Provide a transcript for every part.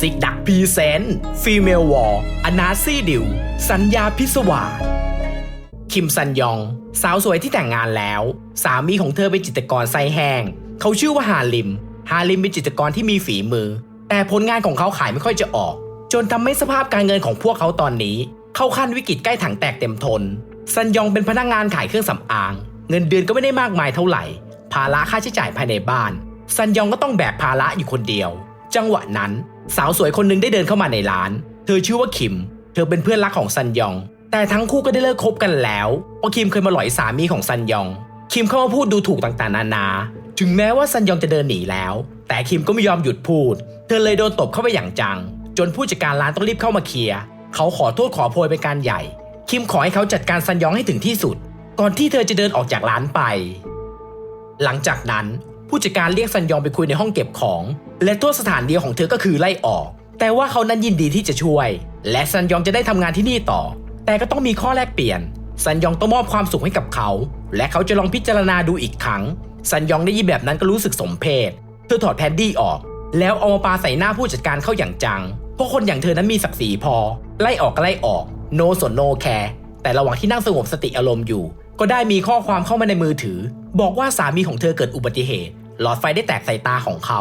ซิกดักพีเซนฟีเมลวอลอนาซีดิว สัญญาพิศวาสคิมซันยอง สาวสวยที่แต่งงานแล้ว สามีของเธอเป็นจิตรกรไซแห้ง เขาชื่อว่าฮาลิม ฮาลิมเป็นจิตรกรที่มีฝีมือ แต่ผลงานของเขาขายไม่ค่อยจะออก จนทำให้สภาพการเงินของพวกเขาตอนนี้ เข้าขั้นวิกฤตใกล้ถังแตกเต็มทน ซันยองเป็นพนักงานขายเครื่องสำอาง เงินเดือนก็ไม่ได้มากมายเท่าไหร่ ภาระค่าใช้จ่ายภายในบ้าน ซันยองก็ต้องแบกภาระอยู่คนเดียว จังหวะนั้นสาวสวยคนหนึ่งได้เดินเข้ามาในร้าน เธอชื่อว่าคิม เธอเป็นเพื่อนรักของซันยอง แต่ทั้งคู่ก็ได้เลิกคบกันแล้วเพราะคิมเคยมาหลอยสามีของซันยอง คิมเข้ามาพูดดูถูกต่างๆ นานา ถึงแม้ว่าซันยองจะเดินหนีแล้ว แต่คิมก็ไม่ยอมหยุดพูด เธอเลยโดนตบเข้าไปอย่างจัง จนผู้จัดการร้านต้องรีบเข้ามาเคลียร์ เขาขอโทษขอโพยเป็นการใหญ่ คิมขอให้เขาจัดการซันยองให้ถึงที่สุด ก่อนที่เธอจะเดินออกจากร้านไป หลังจากนั้น ผู้จัดการเรียกซันยองไปคุยในห้องเก็บของ และโทษสถานเดียวของเธอก็คือไล่ออก แต่ว่าเขานั้นยินดีที่จะช่วย และซันยองจะได้ทำงานที่นี่ต่อ แต่ก็ต้องมีข้อแลกเปลี่ยน ซันยองต้องมอบความสุขให้กับเขา และเขาจะลองพิจารณาดูอีกครั้ง ซันยองได้ยินแบบนั้นก็รู้สึกสมเพชเธอถอดแพดดี้ออก แล้วเอามาปาใส่หน้าผู้จัดการเข้าอย่างจัง เพราะคนอย่างเธอนั้นมีศักดิ์ศรีพอ ไล่ออกก็ไล่ออก โนสนโนแคร์แต่ระหว่างที่นั่งสงบสติอารมณ์อยู่ ก็ได้มีข้อความเข้ามาในมือถือ บอกว่าสามีของเธอเกิดอุบัติเหตุ หลอดไฟได้แตกใส่ตาของเขา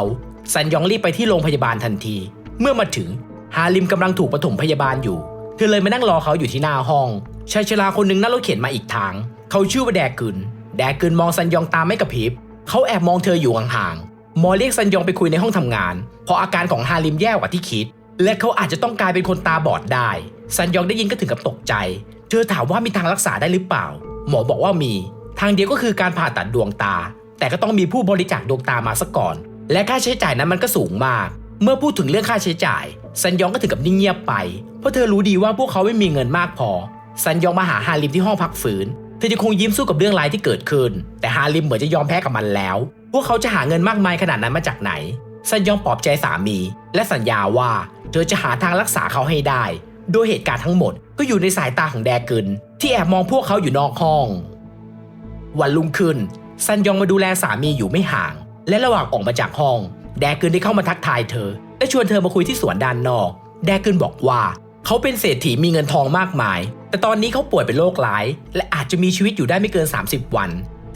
ซันยองรีบไปที่โรงพยาบาลทันที เมื่อมาถึงฮาลิมกำลังถูกปฐมพยาบาลอยู่ เธอเลยมานั่งรอเขาอยู่ที่หน้าห้องชายชราคนหนึ่งนั่งรถเข็นมาอีกทาง เขาชื่อว่าแดกึนแดกึนมองซันยองตามไม่กระพริบ เขาแอบมองเธออยู่ห่างๆหมอเรียกซันยองไปคุยในห้องทำงาน เพราะอาการของฮาลิมแย่กว่าที่คิด และเขาอาจจะต้องกลายเป็นคนตาบอดได้ ซันยองได้ยินก็ถึงกับตกใจ เธอถามว่ามีทางรักษาได้หรือเปล่า หมอบอกว่ามี ทางเดียวก็คือการผ่าตัดดวงตา แต่ก็ต้องมีผู้บริจาคดวงตามาซะก่อน และค่าใช้จ่ายนั้นมันก็สูงมาก เมื่อพูดถึงเรื่องค่าใช้จ่าย ซันยองก็ถึงกับนิ่งเงียบไป เพราะเธอรู้ดีว่าพวกเขาไม่มีเงินมากพอ ซันยองมาหาฮาริมที่ห้องพักฟื้น เธอจะคงยิ้มสู้กับเรื่องร้ายที่เกิดขึ้น แต่ฮาริมเหมือนจะยอมแพ้กับมันแล้ว พวกเขาจะหาเงินมากมายขนาดนั้นมาจากไหน ซันยองปลอบใจสามี และสัญญาว่าเธอจะหาทางรักษาเขาให้ได้ โดยเหตุการณ์ทั้งหมดก็อยู่ในสายตาของแดกึนที่แอบมองพวกเขาอยู่นอกห้อง วันรุ่งขึ้น ซันยองมาดูแลสามีอยู่ไม่ห่าง และระหว่างออกมาจากห้อง แดกึนได้เข้ามาทักทายเธอ และชวนเธอมาคุยที่สวนด้านนอก แดกึนบอกว่า เขาเป็นเศรษฐีมีเงินทองมากมาย แต่ตอนนี้เขาป่วยเป็นโรคร้าย และอาจจะมีชีวิตอยู่ได้ไม่เกิน 30 วัน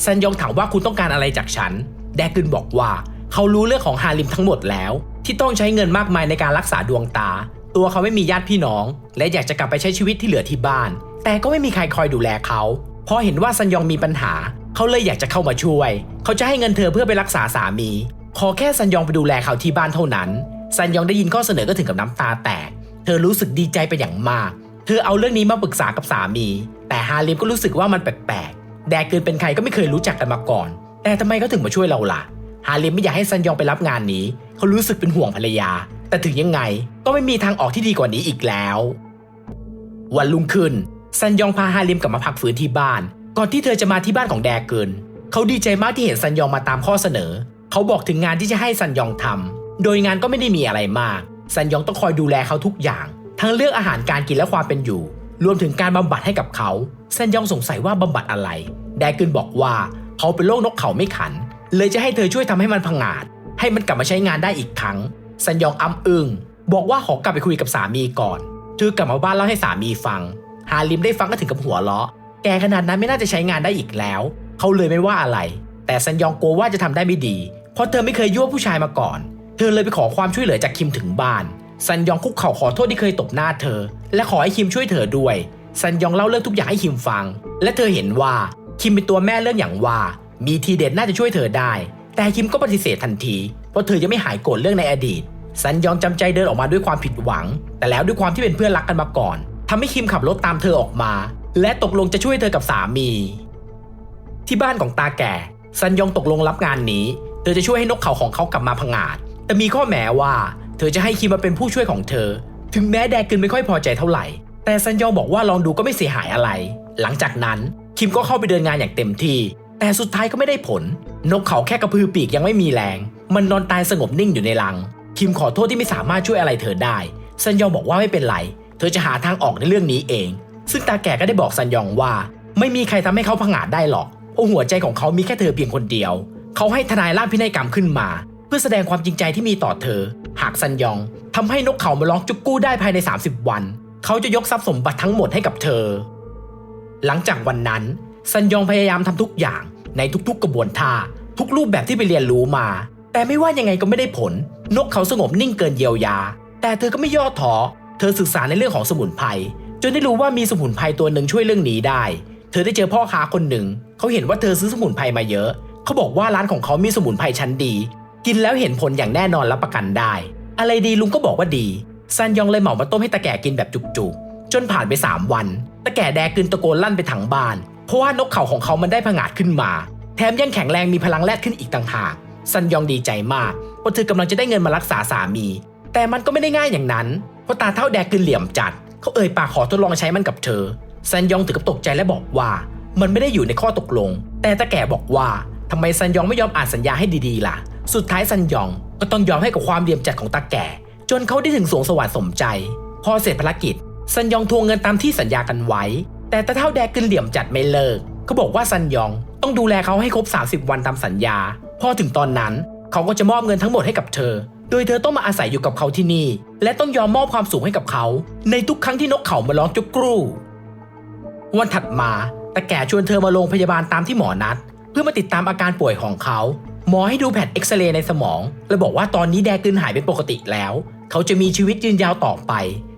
ซันยองถามว่าคุณต้องการอะไรจากฉัน แดกึนบอกว่า เขารู้เรื่องของฮาริมทั้งหมดแล้ว ที่ต้องใช้เงินมากมายในการรักษาดวงตา ตัวเขาไม่มีญาติพี่น้อง และอยากจะกลับไปใช้ชีวิตที่เหลือที่บ้าน แต่ก็ไม่มีใครคอยดูแลเขาพอเห็นว่าซันยองมีปัญหา เขาเลยอยากจะเข้ามาช่วย เขาจะให้เงินเธอเพื่อไปรักษาสามี ขอแค่ซันยองไปดูแลเขาที่บ้านเท่านั้น ซันยองได้ยินข้อเสนอก็ถึงกับน้ำตาแตก เธอรู้สึกดีใจเป็นอย่างมาก เธอเอาเรื่องนี้มาปรึกษากับสามี แต่ฮาริมก็รู้สึกว่ามันแปลกๆ แดกเกินเป็นใครก็ไม่เคยรู้จักกันมาก่อน แต่ทำไมเขาถึงมาช่วยเราล่ะ ฮาริมไม่อยากให้ซันยองไปรับงานนี้ เขารู้สึกเป็นห่วงภรรยา แต่ถึงยังไงก็ไม่มีทางออกที่ดีกว่านี้อีกแล้ว วันรุ่งขึ้นซันยองพาฮาริมกลับมาพักฟื้นที่บ้าน ก่อนที่เธอจะมาที่บ้านของแดเกิน เขาดีใจมากที่เห็นซันยองมาตามข้อเสนอ เขาบอกถึงงานที่จะให้ซันยองทำโดยงานก็ไม่ได้มีอะไรมาก ซันยองต้องคอยดูแลเขาทุกอย่าง ทั้งเรื่องอาหารการกินและความเป็นอยู่ รวมถึงการบำบัดให้กับเขา ซันยองสงสัยว่าบำบัดอะไร แดเกินบอกว่าเขาเป็นโรคนกเขาไม่ขัน เลยจะให้เธอช่วยทำให้มันพังงาดให้มันกลับมาใช้งานได้อีกครั้ง ซันยองอ้ำอึง้งบอกว่าขอกลับไปคุยกับสามีก่อนเธอกลับมาบ้านเล่าให้สามีฟัง ฮาริมได้ฟังก็ถึงกับหัวเราะ แกขนาดนั้นไม่น่าจะใช้งานได้อีกแล้ว เขาเลยไม่ว่าอะไร แต่ซันยองกลัวว่าจะทำได้ไม่ดี เพราะเธอไม่เคยยั่วผู้ชายมาก่อน เธอเลยไปขอความช่วยเหลือจากคิมถึงบ้าน ซันยองคุกเข่าขอโทษที่เคยตบหน้าเธอ และขอให้คิมช่วยเธอด้วย ซันยองเล่าเรื่องทุกอย่างให้คิมฟัง และเธอเห็นว่าคิมเป็นตัวแม่เรื่องอย่างว่า มีทีเด็ดน่าจะช่วยเธอได้ แต่คิมก็ปฏิเสธทันที เพราะเธอยังไม่หายโกรธเรื่องในอดีต ซันยองจำใจเดินออกมาด้วยความผิดหวัง แต่แล้วด้วยความที่เป็นเพื่อนรักกันมาก่อนทำให้คิมขับรถตามเธอออกมา และตกลงจะช่วยเธอกับสามี ที่บ้านของตาแก่ ซันยองตกลงรับงานนี้ เธอจะช่วยให้นกเขาของเขากลับมาพังาดแต่มีข้อแม้ว่า เธอจะให้คิมมาเป็นผู้ช่วยของเธอ ถึงแม้แดกึนไม่ค่อยพอใจเท่าไหร่ แต่ซันยองบอกว่าลองดูก็ไม่เสียหายอะไร หลังจากนั้นคิมก็เข้าไปเดินงานอย่างเต็มที่ แต่สุดท้ายก็ไม่ได้ผล นกเขาแค่กระพือปีกยังไม่มีแรง มันนอนตายสงบนิ่งอยู่ในรัง คิมขอโทษที่ไม่สามารถช่วยอะไรเธอได้ซันยองบอกว่าไม่เป็นไร เธอจะหาทางออกในเรื่องนี้เอง ซึ่งตาแก่ก็ได้บอกซันยองว่า ไม่มีใครทำให้เขาพังาจได้หรอกเพราะหัวใจของเขามีแค่เธอเพียงคนเดียว เขาให้ทนายร่างพินัยกรรมขึ้นมา เพื่อแสดงความจริงใจที่มีต่อเธอ หากซันยองทำให้นกเขามาร้องจุกกู้ได้ภายใน 30 วัน เขาจะยกทรัพย์สมบัติทั้งหมดให้กับเธอ หลังจากวันนั้นซันยองพยายามทำทุกอย่างในทุกๆ กระบวนท่าทุกรูปแบบที่ไปเรียนรู้มา แต่ไม่ว่ายังไงก็ไม่ได้ผล นกเขาสงบนิ่งเกินเยียวยา แต่เธอก็ไม่ย่อท้อเธอศึกษาในเรื่องของสมุนไพร จนได้รู้ว่ามีสมุนไพรตัวหนึ่งช่วยเรื่องนี้ได้ เธอได้เจอพ่อค้าคนหนึ่ง เขาเห็นว่าเธอซื้อสมุนไพรมาเยอะ เขาบอกว่าร้านของเขามีสมุนไพรชั้นดี กินแล้วเห็นผลอย่างแน่นอนรับประกันได้ อะไรดีลุงก็บอกว่าดี ซันยองเลยเหมามาต้มให้ตาแก่กินแบบจุกๆ จนผ่านไป 3 วันตาแก่แดกกลืนตะโกนลั่นไปทั้งบ้าน เพราะว่านกเขาของเขามันได้ผงาดขึ้นมา แถมยังแข็งแรงมีพลังแลดขึ้นอีกต่างหาก ซันยองดีใจมากเพราะเธอกำลังจะได้เงินมารักษาสามี แต่มันก็ไม่ได้ง่ายอย่างนั้น เพราะตาเท่าแดกกลืนเหลี่ยมจัด เขาเอ่ยปากขอทดลองใช้มันกับเธอซันยองถึงกับตกใจและบอกว่า มันไม่ได้อยู่ในข้อตกลง แต่ตาแก่บอกว่าทำไมซันยองไม่ยอมอ่านสัญญาให้ดีๆล่ะ สุดท้ายซันยองก็ต้องยอมให้กับความเหลี่ยมจัดของตาแก่ จนเขาได้ถึงสวงสวรรค์สมใจ พอเสร็จภารกิจ ซันยองทวงเงินตามที่สัญญากันไว้ แต่ตาเท่าแดกกึนเหลี่ยมจัดไม่เลิกเขาบอกว่าซันยองต้องดูแลเขาให้ครบ 30 วันตามสัญญา พอถึงตอนนั้นเขาก็จะมอบเงินทั้งหมดให้กับเธอ โดยเธอต้องมาอาศัยอยู่กับเขาที่นี่ และต้องยอมมอบความสุขให้กับเขา ในทุกครั้งที่นกเขามาร้องจุกกรูวันถัดมาตาแก่ชวนเธอมาโรงพยาบาลตามที่หมอนัด เพื่อมาติดตามอาการป่วยของเขา หมอให้ดูแผ่นเอ็กซเรย์ในสมอง และบอกว่าตอนนี้แดกึนหายเป็นปกติแล้ว เขาจะมีชีวิตยืนยาวต่อไป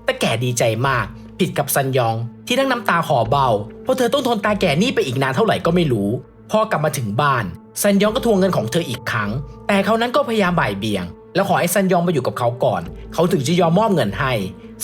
ตาแก่ดีใจมาก ผิดกับซันยอง ที่นั่งน้ำตาขอเบา เพราะเธอต้องทนตาแก่นี่ไปอีกนานเท่าไหร่ก็ไม่รู้ พอกลับมาถึงบ้านซันยองก็ทวงเงินของเธออีกครั้ง แต่เขานั้นก็พยายามบ่ายเบี่ยง แล้วขอให้ซันยองมาอยู่กับเขาก่อน เขาถึงจะยอมมอบเงินให้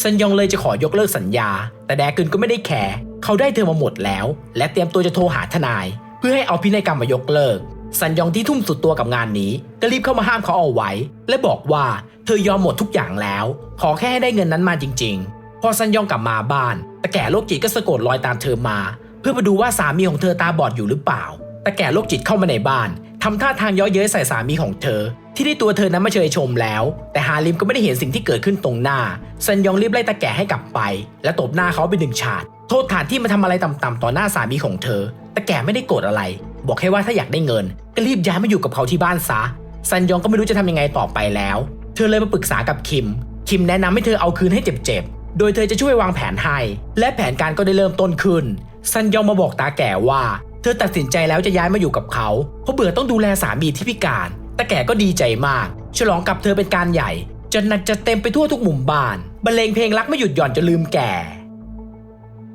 ซันยองเลยจะขอยกเลิกสัญญา แต่แดกึนก็ไม่ได้แคร์เขาได้เธอมาหมดแล้ว และเตรียมตัวจะโทรหาทนาย เพื่อให้เอาพินัยกรรมมายกเลิก ซันยองที่ทุ่มสุดตัวกับงานนี้ ก็รีบเข้ามาห้ามเขาเอาไว้ และบอกว่าเธอยอมหมดทุกอย่างแล้ว ขอแค่ให้ได้เงินนั้นมาจริง ๆ พอซันยองกลับมาบ้านตาแก่โรคจิตก็สะกดรอยตามเธอมา เพื่อมาดูว่าสามีของเธอตาบอดอยู่หรือเปล่าตาแก่โรคจิตเข้ามาในบ้าน ทำท่าทางเย้อเย้ยใส่สามีของเธอ ที่ได้ตัวเธอนั้นมาเชยชมแล้ว แต่ฮาริมก็ไม่ได้เห็นสิ่งที่เกิดขึ้นตรงหน้าซันยองรีบไล่ตาแก่ให้กลับไป และตบหน้าเขาไปหนึ่งฉาดโทษฐานที่มาทำอะไรต่ำๆต่อหน้าสามีของเธอต่แกไม่ได้โกรธอะไร บอกแค่ว่าถ้าอยากได้เงิน ก็รีบย้ายมาอยู่กับเขาที่บ้านซะซันยองก็ไม่รู้จะทำยังไงต่อไปแล้ว เธอเลยมาปรึกษากับคิม คิมแนะนำให้เธอเอาคืนให้เจ็บๆ โดยเธอจะช่วยวางแผนให้ และแผนการก็ได้เริ่มต้นขึ้น ซันยองมาบอกตาแก่ว่า เธอตัดสินใจแล้วจะย้ายมาอยู่กับเขาเพราะเบื่อต้องดูแลสามีที่พิการตาแก่ก็ดีใจมาก ฉลองกับเธอเป็นการใหญ่จนนักจะเต็มไปทั่วทุกมุมบ้านบรรเลงเพลงรักไม่หยุดหย่อนจะลืมแก่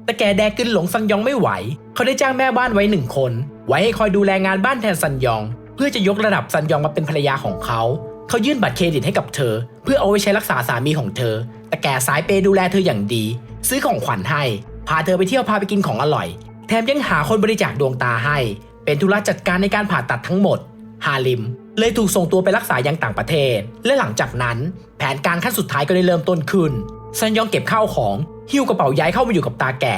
แต่แกแดกกึนหลงซันยองไม่ไหว เขาได้จ้างแม่บ้านไว้หนึ่งคน ไว้ให้คอยดูแลงานบ้านแทนซันยอง เพื่อจะยกระดับซันยองมาเป็นภรรยาของเขา เขายื่นบัตรเครดิตให้กับเธอ เพื่อเอาไว้ใช้รักษาสามีของเธอ แต่แกสายเปย์ดูแลเธออย่างดี ซื้อของขวัญให้ พาเธอไปเที่ยวพาไปกินของอร่อย แถมยังหาคนบริจาคดวงตาให้ เป็นธุระจัดการในการผ่าตัดทั้งหมด ฮาลิม เลยถูกส่งตัวไปรักษายังต่างประเทศ และหลังจากนั้นแผนการขั้นสุดท้ายก็ได้เริ่มต้นขึ้นซันยองเก็บข้าวของหิ้วกระเป๋าย้ายเข้ามาอยู่กับตาแก่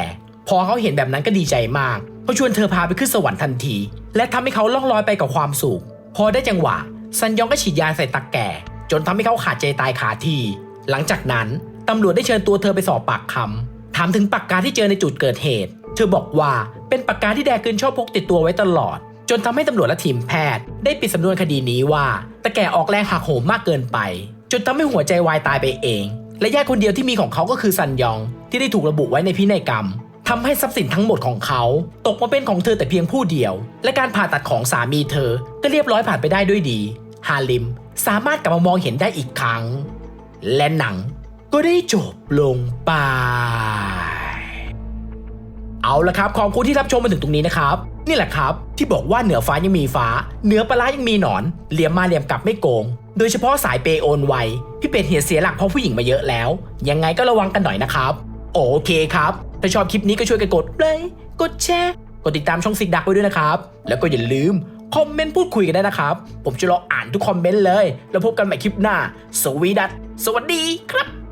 พอเขาเห็นแบบนั้นก็ดีใจมากเขาชวนเธอพาไปขึ้นสวรรค์ทันที และทำให้เขาล่องลอยไปกับความสุข พอได้จังหวะซันยองก็ฉีดยาใส่ตาแก่ จนทำให้เขาขาดใจตายขาที หลังจากนั้นตำรวจได้เชิญตัวเธอไปสอบปากคำถามถึงปากกาที่เจอในจุดเกิดเหตุ เธอบอกว่าเป็นปากกาที่แดกึนชอบพกติดตัวไว้ตลอด จนทำให้ตำรวจและทีมแพทย์ ได้ปิดสำนวนคดีนี้ว่าตาแก่ออกแรงหักโหมมากเกินไป จนทำให้หัวใจวายตายไปเอง และญาติคนเดียวที่มีของเขาก็คือซันยอง ที่ได้ถูกระบุไว้ในพินัยกรรมทำให้ทรัพย์สินทั้งหมดของเขา ตกมาเป็นของเธอแต่เพียงผู้เดียว และการผ่าตัดของสามีเธอ ก็เรียบร้อยผ่านไปได้ด้วยดี ฮาลิมสามารถกลับมามองเห็นได้อีกครั้ง และหนังก็ได้จบลงไป เอาละครับ ขอบคุณที่รับชมมาถึงตรงนี้นะครับ นี่แหละครับ ที่บอกว่าเหนือฟ้ายังมีฟ้า เหนือปลายังมีหนอน เหลี่ยมมาเหลี่ยมกลับไม่โกง โดยเฉพาะสายเปย์โอนไวพี่เป็ดเหียเสียหลักเพราะผู้หญิงมาเยอะแล้ว ยังไงก็ระวังกันหน่อยนะครับ โอเคครับ ถ้าชอบคลิปนี้ก็ช่วยกันกดไลค์กดแชร์กดติดตามช่องซิกดักไว้ด้วยนะครับ แล้วก็อย่าลืมคอมเมนต์พูดคุยกันได้นะครับ ผมจะรออ่านทุกคอมเมนต์เลย แล้วพบกันใหม่คลิปหน้า สวีดัสสวัสดีครับ